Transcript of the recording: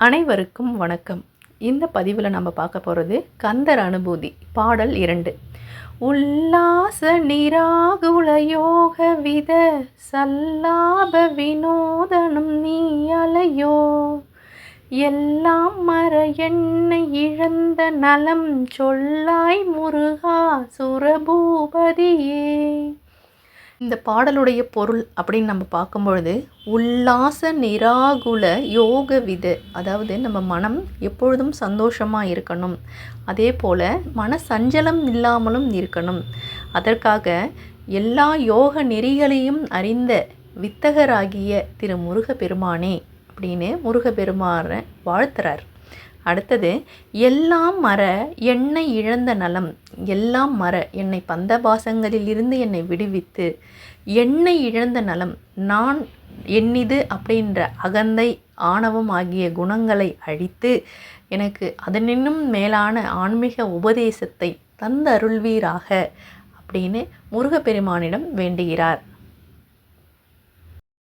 அனைவருக்கும் வணக்கம். இந்த பதிவில் நம்ம பார்க்க போகிறது கந்தர் அனுபூதி பாடல் இரண்டு. உல்லாச நிராகுல யோக வித சல்லாப வினோதனும் நீ அலையோ. எல்லாம் மற எண்ணெய் இழந்த நலம் சொல்லாய் முருகா சுரபூபதியே. இந்த பாடலுடைய பொருள் அப்படின்னு நம்ம பார்க்கும்பொழுது உல்லாச நிராகுல யோக வித. அதாவது நம்ம மனம் எப்பொழுதும் சந்தோஷமாக இருக்கணும். அதே போல் மன சஞ்சலம் இல்லாமலும் இருக்கணும். அதற்காக எல்லா யோக நெறிகளையும் அறிந்த வித்தகராகிய திரு முருகப்பெருமானே அப்படின்னு முருகப்பெருமானை வாழ்த்துறார். அடுத்தது எல்லாம் மற என்னை இழந்த நலம் எல்லாம் மற என்னை பந்தபாசங்களிலிருந்து என்னை விடுவித்து என்னை இழந்த நலம் நான் என்னிது அப்படின்ற அகந்தை ஆணவம் ஆகிய குணங்களை அழித்து எனக்கு அதனின்னும் மேலான ஆன்மீக உபதேசத்தை தந்தருள்வீராக அப்படின்னு முருகப்பெருமானிடம் வேண்டுகிறார்.